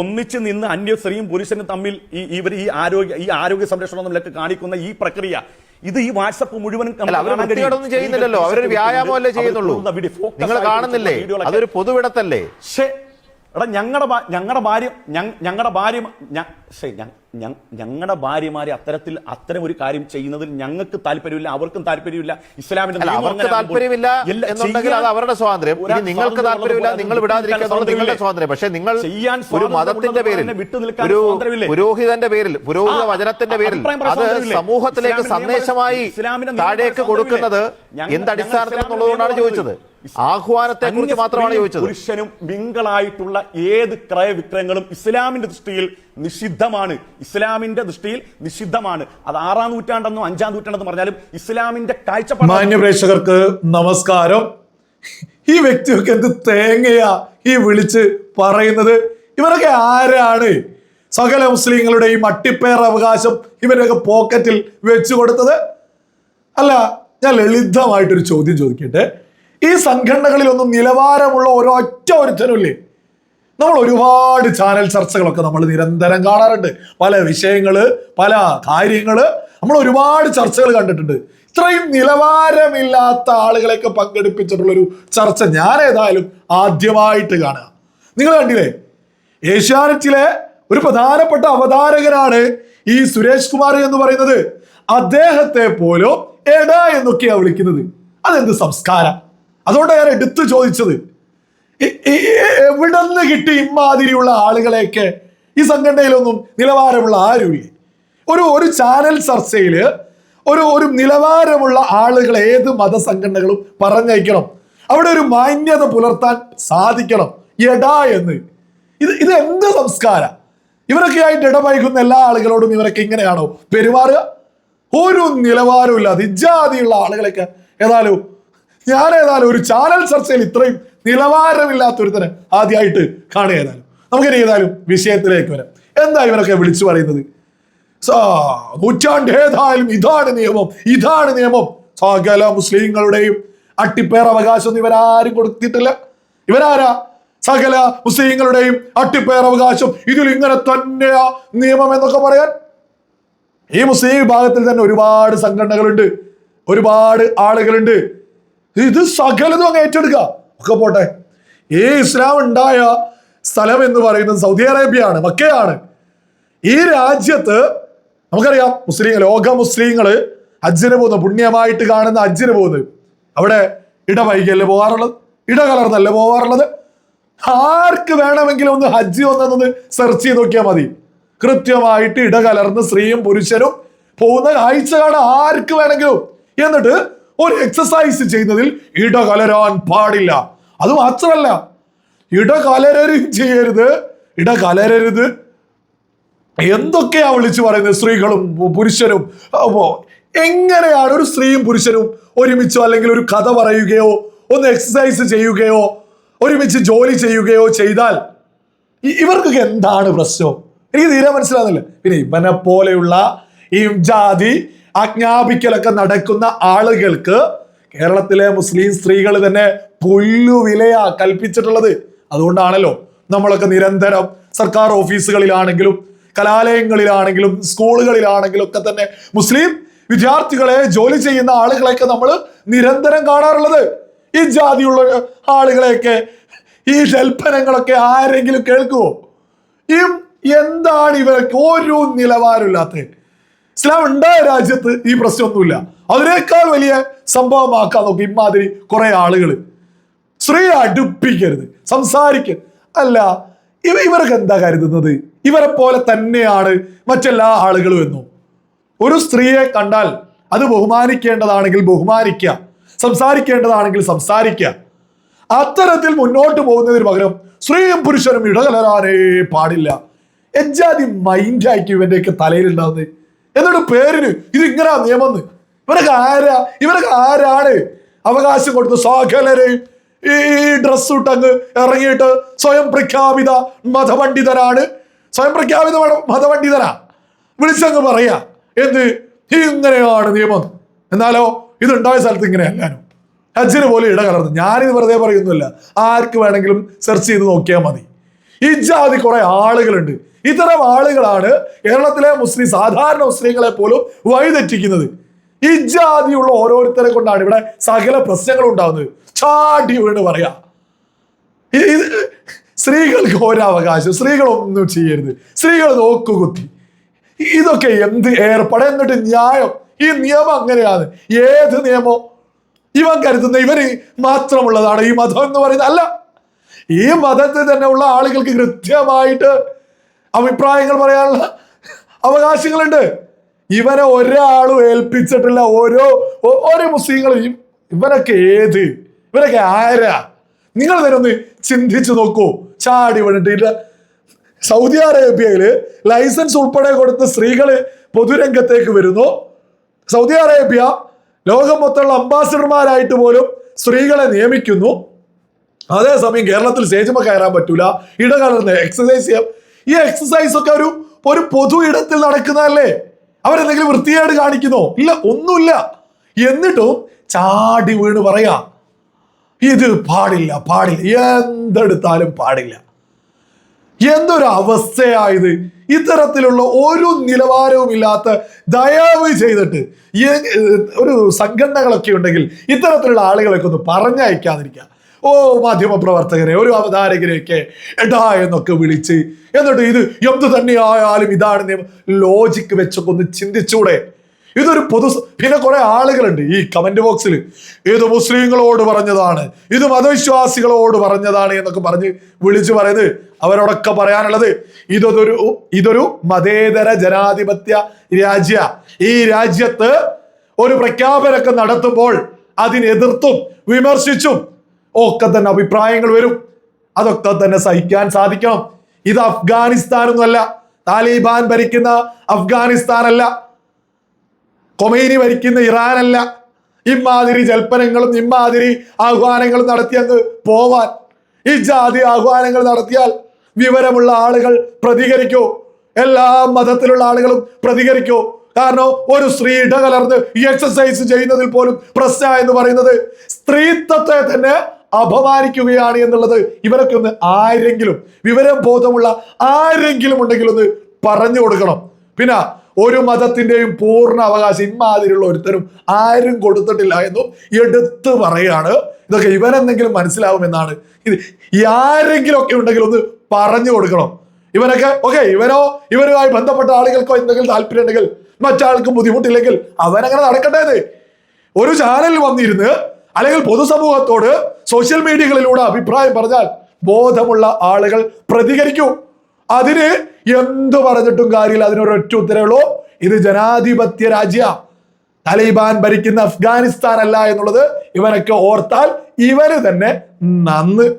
ഒന്നിച്ച് നിന്ന് അന്യ സ്ത്രീയും പുരുഷനും തമ്മിൽ ഈ ഇവർ ഈ ആരോഗ്യ ഈ ആരോഗ്യ സംരക്ഷണം തമ്മിലൊക്കെ കാണിക്കുന്ന ഈ പ്രക്രിയ ഇത് ഈ വാട്സപ്പ് മുഴുവനും അല്ല ചെയ്യുന്നില്ലല്ലോ. അവരൊരു വ്യായാമമല്ലേ ചെയ്യുന്നുള്ളൂ? വീഡിയോ നിങ്ങൾ കാണുന്നില്ലേ? അതൊരു പൊതുവിടത്തല്ലേ? എടാ ഞങ്ങളുടെ ഞങ്ങളുടെ ഭാര്യ ഞങ്ങളുടെ ഭാര്യ ഞങ്ങളുടെ ഭാര്യമാരെ അത്തരത്തിൽ അത്തരം ഒരു കാര്യം ചെയ്യുന്നതിൽ ഞങ്ങൾക്ക് താല്പര്യമില്ല അവർക്കും താല്പര്യമില്ല. ഇസ്ലാമിന്റെ അവർക്ക് താല്പര്യമില്ല എന്നുണ്ടെങ്കിൽ അത് അവരുടെ സ്വാതന്ത്ര്യം. നിങ്ങൾക്ക് താല്പര്യമില്ല നിങ്ങൾ വിടാതിരിക്കുക നിങ്ങളുടെ സ്വാതന്ത്ര്യം. പക്ഷേ നിങ്ങൾ ചെയ്യാൻ ഒരു മതത്തിന്റെ പേരിൽ ഒരു പുരോഹിതന്റെ പേരിൽ പുരോഹിത വചനത്തിന്റെ പേരിൽ അത് സമൂഹത്തിലേക്ക് സന്ദേശമായി താഴേക്ക് കൊടുക്കുന്നത് സ്വാതന്ത്ര്യമില്ലേ? എന്ത് അടിസ്ഥാനത്തിൽ ഞങ്ങൾ എന്നുള്ളതുകൊണ്ടാണ് ചോദിച്ചത്. ആഹ്വാനത്തെ കുറിച്ച് മാത്രമാണ് ചോദിച്ചത്. പുരുഷനും മിങ്കളായിട്ടുള്ള ഏത് ക്രയവിക്രയങ്ങളും ഇസ്ലാമിന്റെ ദൃഷ്ടിയിൽ നിഷിദ്ധമാണ്. ഇസ്ലാമിന്റെ ദൃഷ്ടിയിൽ നിഷിദ്ധമാണ്. അത് ആറാം നൂറ്റാണ്ടെന്നും അഞ്ചാം നൂറ്റാണ്ടെന്ന് പറഞ്ഞാലും ഇസ്ലാമിന്റെ കാഴ്ചപ്പാട് മാന്യ പ്രേക്ഷകർക്ക് നമസ്കാരം. ഈ വ്യക്തിയൊക്കെ എന്ത് തേങ്ങയാ ഈ വിളിച്ച് പറയുന്നത്? ഇവരൊക്കെ ആരാണ്? സകല ഈ അട്ടിപ്പേർ അവകാശം ഇവരൊക്കെ പോക്കറ്റിൽ വെച്ചു കൊടുത്തത്? അല്ല ഞാൻ ലളിതമായിട്ടൊരു ചോദ്യം ചോദിക്കട്ടെ. ഈ സംഘടനകളിലൊന്നും നിലവാരമുള്ള ഒരൊറ്റ ഒരുത്തനുമില്ലേ? നമ്മൾ ഒരുപാട് ചാനൽ ചർച്ചകളൊക്കെ നമ്മൾ നിരന്തരം കാണാറുണ്ട്. പല വിഷയങ്ങൾ പല കാര്യങ്ങൾ നമ്മൾ ഒരുപാട് ചർച്ചകൾ കണ്ടിട്ടുണ്ട്. ഇത്രയും നിലവാരമില്ലാത്ത ആളുകളെയൊക്കെ പങ്കെടുപ്പിച്ചിട്ടുള്ളൊരു ചർച്ച ഞാൻ ഏതായാലും ആദ്യമായിട്ട് കാണുക. നിങ്ങൾ കണ്ടില്ലേ? ഏഷ്യാനെറ്റിലെ ഒരു പ്രധാനപ്പെട്ട അവതാരകനാണ് ഈ സുരേഷ് കുമാർ എന്ന് പറയുന്നത്. അദ്ദേഹത്തെ പോലും എടാ എന്നൊക്കെയാണ് വിളിക്കുന്നത്. അതെന്ത് സംസ്കാരം? അതുകൊണ്ട് ഞാൻ എടുത്തു ചോദിച്ചത്. എവിടെ നിന്ന് കിട്ടി ഇമാതിരിയുള്ള ആളുകളെയൊക്കെ? ഈ സംഘടനയിലൊന്നും നിലവാരമുള്ള ആരുമില്ല. ഒരു ഒരു ചാനൽ ചർച്ചയിൽ ഒരു ഒരു നിലവാരമുള്ള ആളുകൾ ഏത് മതസംഘടനകളും പറഞ്ഞയക്കണം. അവിടെ ഒരു മാന്യത പുലർത്താൻ സാധിക്കണം. എടാ എന്ന്. ഇത് ഇത് എന്ത് സംസ്കാരം? ഇവരൊക്കെ ആയിട്ട് ഇടപഴകുന്ന എല്ലാ ആളുകളോടും ഇവരൊക്കെ ഇങ്ങനെയാണോ പെരുമാറുക? ഒരു നിലവാരവും ഇല്ലാതെ ഇജാതിയുള്ള ആളുകളൊക്കെ ഏതായാലും ഞാൻ ഏതായാലും ഒരു ചാനൽ ചർച്ചയിൽ ഇത്രയും നിലവാരമില്ലാത്ത ഒരുത്തനെ ആദ്യമായിട്ട് കാണുക ഏതായാലും. നമുക്കിനി ഏതായാലും വിഷയത്തിലേക്ക് വരാം. എന്താ ഇവരൊക്കെ വിളിച്ചു പറയുന്നത്? സാ- നൂറ്റാണ്ട് ഏതായാലും ഇതാണ് നിയമം ഇതാണ് നിയമം. സകല മുസ്ലിങ്ങളുടെയും അട്ടിപ്പേർ അവകാശം ഒന്നും ഇവരാരും കൊടുത്തിട്ടില്ല. ഇവരാരാ? സകല മുസ്ലിങ്ങളുടെയും അട്ടിപ്പേർ അവകാശം ഇതിൽ ഇങ്ങനെ തന്നെയാ നിയമം എന്നൊക്കെ പറയാൻ? ഈ മുസ്ലിം വിഭാഗത്തിൽ തന്നെ ഒരുപാട് സംഘടനകളുണ്ട് ഒരുപാട് ആളുകളുണ്ട്. ഇത് സകലതും അങ്ങ് ഏറ്റെടുക്കുക. ഒക്കെ പോട്ടെ. ഈ ഇസ്ലാം ഉണ്ടായ സ്ഥലം എന്ന് പറയുന്നത് സൗദി അറേബ്യയാണ് മക്കയാണ്. ഈ രാജ്യത്ത് നമുക്കറിയാം മുസ്ലിം ലോക മുസ്ലിങ്ങൾ ഹജ്ജിന് പോകുന്നു പുണ്യമായിട്ട് കാണുന്ന ഹജ്ജിന് പോകുന്നത് അവിടെ ഇടവൈകിയല്ലേ പോകാറുള്ളത് ഇടകലർന്നല്ലേ പോകാറുള്ളത്? ആർക്ക് വേണമെങ്കിലും ഒന്ന് ഹജ്ജ് ഒന്നൊന്ന് സെർച്ച് ചെയ്ത് നോക്കിയാൽ മതി. കൃത്യമായിട്ട് ഇടകലർന്ന് സ്ത്രീയും പുരുഷനും പോകുന്ന കാഴ്ച ആർക്ക് വേണമെങ്കിലും. എന്നിട്ട് ഒരു എക്സസൈസ് ചെയ്യുന്നതിൽ ഇടകലരാൻ പാടില്ല. അത് മാത്രമല്ല ഇടകലരും ചെയ്യരുത് ഇടകലരരുത്. എന്തൊക്കെയാ വിളിച്ചു പറയുന്നത്? സ്ത്രീകളും പുരുഷനും എങ്ങനെയാണ് ഒരു സ്ത്രീയും പുരുഷനും ഒരുമിച്ചോ അല്ലെങ്കിൽ ഒരു കഥ പറയുകയോ ഒന്ന് എക്സസൈസ് ചെയ്യുകയോ ഒരുമിച്ച് ജോലി ചെയ്യുകയോ ചെയ്താൽ ഇവർക്ക് ഇവർക്കൊക്കെ എന്താണ് പ്രശ്നം? എനിക്ക് തീരെ മനസ്സിലാകുന്നില്ല പിന്നെ ഇവനെ പോലെയുള്ള ഈ ജാതി ആജ്ഞാപിക്കലൊക്കെ നടക്കുന്ന ആളുകൾക്ക് കേരളത്തിലെ മുസ്ലിം സ്ത്രീകൾ തന്നെ പുല്ലു വിലയാ കൽപ്പിച്ചിട്ടുള്ളത്. അതുകൊണ്ടാണല്ലോ നമ്മളൊക്കെ നിരന്തരം സർക്കാർ ഓഫീസുകളിലാണെങ്കിലും കലാലയങ്ങളിലാണെങ്കിലും സ്കൂളുകളിലാണെങ്കിലും ഒക്കെ തന്നെ മുസ്ലിം വിദ്യാർത്ഥികളെ ജോലി ചെയ്യുന്ന ആളുകളെയൊക്കെ നമ്മൾ നിരന്തരം കാണാറുള്ളത്. ഈ ജാതിയുള്ള ആളുകളെയൊക്കെ ഈ ജൽപ്പനങ്ങളൊക്കെ ആരെങ്കിലും കേൾക്കുമോ ഈ എന്താണ് ഇവർക്ക് ഒരു നിലവാരമില്ലാത്ത ഇസ്ലാം ഉണ്ടായ രാജ്യത്ത് ഈ പ്രശ്നമൊന്നുമില്ല. അതിനേക്കാൾ വലിയ സംഭവമാക്കാൻ നോക്കി ഇമാതിരി കുറെ ആളുകൾ സ്ത്രീ അടുപ്പിക്കരുത്. സംസാരിക്കരുത് അല്ല ഇവ ഇവർക്ക് എന്താ കരുതുന്നത്? ഇവരെ പോലെ തന്നെയാണ് മറ്റെല്ലാ ആളുകളും എന്നും. ഒരു സ്ത്രീയെ കണ്ടാൽ അത് ബഹുമാനിക്കേണ്ടതാണെങ്കിൽ ബഹുമാനിക്കുക സംസാരിക്കേണ്ടതാണെങ്കിൽ സംസാരിക്കുക അത്തരത്തിൽ മുന്നോട്ട് പോകുന്നതിന് പകരം സ്ത്രീയും പുരുഷനും ഇടകലരാനേ പാടില്ല. എജാതി മൈൻഡായിരിക്കും ഇവന്റെയൊക്കെ തലയിലുണ്ടാവുന്നത്. എന്നിട്ട് പേരിന് ഇതിങ്ങനെ നിയമം ഇവരൊക്കെ ആരാ? ഇവരൊക്കെ ആരാണ്? അവകാശം കൊടുത്ത് സകലരെയും ഈ ഡ്രസ് ഇട്ടങ്ങ് ഇറങ്ങിയിട്ട് സ്വയം പ്രഖ്യാപിത മതപണ്ഡിതരാണ് സ്വയം പ്രഖ്യാപിത മതപണ്ഡിതരാ വിളിച്ചങ്ങ് പറയാ എന്ത്? ഇങ്ങനെയാണ് നിയമം. എന്നാലോ ഇതുണ്ടായ സ്ഥലത്ത് ഇങ്ങനെ അല്ലാനും? ഹജ്ജിന് പോലെ ഇടകലർന്നു ഞാനിത് വെറുതെ പറയുന്നില്ല ആർക്ക് വേണമെങ്കിലും സെർച്ച് ചെയ്ത് നോക്കിയാൽ മതി. ഈ ജാതി കുറെ ആളുകളുണ്ട്. ഇത്തരം ആളുകളാണ് കേരളത്തിലെ മുസ്ലിം സാധാരണ മുസ്ലിങ്ങളെ പോലും വഴിതെറ്റിക്കുന്നത്. ഈ ജാതിയുള്ള ഓരോരുത്തരെ കൊണ്ടാണ് ഇവിടെ സകല പ്രശ്നങ്ങൾ ഉണ്ടാകുന്നത്. ചാടി വീണ് പറയാ. സ്ത്രീകൾക്ക് ഒരവകാശം സ്ത്രീകളൊന്നും ചെയ്യരുത്. സ്ത്രീകൾ നോക്കുകുത്തി ഇതൊക്കെ എന്ത് ഏർപ്പാട്? എന്നിട്ട് ന്യായം. ഈ നിയമം അങ്ങനെയാണ്. ഏത് നിയമോ? ഇവൻ കരുതുന്ന ഇവർ മാത്രമുള്ളതാണ്. ഈ മതം എന്ന് പറയുന്നത് അല്ല. ഈ മതത്തിൽ തന്നെ ഉള്ള ആളുകൾക്ക് കൃത്യമായിട്ട് അഭിപ്രായങ്ങൾ പറയാനുള്ള അവകാശങ്ങളുണ്ട്. ഇവരെ ഒരാളും ഏൽപ്പിച്ചിട്ടില്ല. ഓരോ ഓരോ മുസ്ലിങ്ങളും ഇവനൊക്കെ ഏത്? ഇവരൊക്കെ ആരാ? നിങ്ങൾ തന്നെ ഒന്ന് ചിന്തിച്ചു നോക്കൂ. ചാടി വീണിട്ടില്ല സൗദി അറേബ്യയിൽ ലൈസൻസ് ഉൾപ്പെടെ കൊടുത്ത് സ്ത്രീകൾ പൊതുരംഗത്തേക്ക് വരുന്നു. സൗദി അറേബ്യ ലോകം മൊത്തമുള്ള അംബാസിഡർമാരായിട്ട് പോലും സ്ത്രീകളെ നിയമിക്കുന്നു. അതേസമയം കേരളത്തിൽ സ്റ്റേജുമ കയറാൻ പറ്റൂല. ഇടകലർന്ന് എക്സസൈസ് ചെയ്യാം ഈ എക്സസൈസ് ഒക്കെ ഒരു ഒരു പൊതു ഇടത്തിൽ നടക്കുന്നതല്ലേ? അവരെന്തെങ്കിലും വൃത്തിയായിട്ട് കാണിക്കുന്നോ? ഇല്ല ഒന്നുമില്ല. എന്നിട്ടും ചാടി വീണ് പറയാ ഇത് പാടില്ല പാടില്ല. എന്തെടുത്താലും പാടില്ല. എന്തൊരു അവസ്ഥയായത് ഇത്തരത്തിലുള്ള ഒരു നിലവാരവും ഇല്ലാത്ത ദയവ് ചെയ്തിട്ട് ഒരു സംഘടനകളൊക്കെ ഉണ്ടെങ്കിൽ ഇത്തരത്തിലുള്ള ആളുകളൊക്കെ ഒന്ന് പറഞ്ഞയക്കാതിരിക്കുക. ഓ മാധ്യമ പ്രവർത്തകരെ ഒരു അവതാരകരെയൊക്കെ എടാ എന്നൊക്കെ വിളിച്ച്. എന്നിട്ട് ഇത് എന്ത് തന്നെയായാലും ഇതാണ് ലോജിക്ക് വെച്ചൊക്കെ ഒന്ന് ചിന്തിച്ചൂടെ. ഇതൊരു പൊതു പിന്നെ കുറെ ആളുകളുണ്ട് ഈ കമന്റ് ബോക്സിൽ ഇത് മുസ്ലിങ്ങളോട് പറഞ്ഞതാണ്. ഇത് മതവിശ്വാസികളോട് പറഞ്ഞതാണ് എന്നൊക്കെ പറഞ്ഞ് വിളിച്ചു പറയുന്നത് അവരോടൊക്കെ പറയാനുള്ളത്. ഇതൊരു ഇതൊരു മതേതര ജനാധിപത്യ രാജ്യ. ഈ രാജ്യത്ത് ഒരു പ്രഖ്യാപനമൊക്കെ നടത്തുമ്പോൾ അതിനെതിർത്തും വിമർശിച്ചും ഒക്കെ തന്നെ അഭിപ്രായങ്ങൾ വരും. അതൊക്കെ തന്നെ സഹിക്കാൻ സാധിക്കണം. ഇത് അഫ്ഗാനിസ്ഥാനൊന്നുമല്ല. താലിബാൻ ഭരിക്കുന്ന അഫ്ഗാനിസ്ഥാനല്ല. കൊമൈനി ഭരിക്കുന്ന ഇറാൻ അല്ല ഇമാതിരി ജൽപ്പനങ്ങളും ഇമാതിരി ആഹ്വാനങ്ങളും നടത്തി അങ്ങ് പോവാൻ. ഈ ജാതി ആഹ്വാനങ്ങൾ നടത്തിയാൽ വിവരമുള്ള ആളുകൾ പ്രതികരിക്കൂ. എല്ലാ മതത്തിലുള്ള ആളുകളും പ്രതികരിക്കൂ. കാരണം ഒരു സ്ത്രീ ഇടകലർന്ന് എക്സസൈസ് ചെയ്യുന്നതിൽ പോലും പ്രശ്ന എന്ന് പറയുന്നത് സ്ത്രീത്വത്തെ തന്നെ അപമാനിക്കുകയാണ് എന്നുള്ളത് ഇവരൊക്കെ ഒന്ന് ആരെങ്കിലും വിവരം ബോധമുള്ള ആരെങ്കിലും ഉണ്ടെങ്കിൽ ഒന്ന് പറഞ്ഞു കൊടുക്കണം. പിന്നെ ഒരു മതത്തിന്റെയും പൂർണ അവകാശം ഇമാതിരിയുള്ള ഒരുത്തരും ആരും കൊടുത്തിട്ടില്ല എന്നും എടുത്തു പറയാണ്. ഇതൊക്കെ ഇവനെന്തെങ്കിലും മനസ്സിലാവുമെന്നാണ്. ഇത് ആരെങ്കിലും ഒക്കെ ഉണ്ടെങ്കിൽ ഒന്ന് പറഞ്ഞു കൊടുക്കണം. ഇവനൊക്കെ ഓക്കെ ഇവനോ ഇവരുമായി ബന്ധപ്പെട്ട ആളുകൾക്കോ എന്തെങ്കിലും താല്പര്യം ഉണ്ടെങ്കിൽ മറ്റാൾക്കും ബുദ്ധിമുട്ടില്ലെങ്കിൽ അവനങ്ങനെ നടക്കട്ടേത് ഒരു ചാനലിൽ വന്നിരുന്ന് അല്ലെങ്കിൽ പൊതുസമൂഹത്തോട് സോഷ്യൽ മീഡിയകളിലൂടെ അഭിപ്രായം പറഞ്ഞാൽ ബോധമുള്ള ആളുകൾ പ്രതികരിക്കൂ. അതിന് എന്തു പറഞ്ഞിട്ടും കാര്യമില്ല. അതിനൊരൊറ്റ ഉത്തരവുള്ളൂ ഇത് ജനാധിപത്യ രാജ്യ. തലൈബാൻ ഭരിക്കുന്ന അഫ്ഗാനിസ്ഥാൻ അല്ല എന്നുള്ളത് ഇവനൊക്കെ ഓർത്താൽ ഇവന് തന്നെ നന്ന്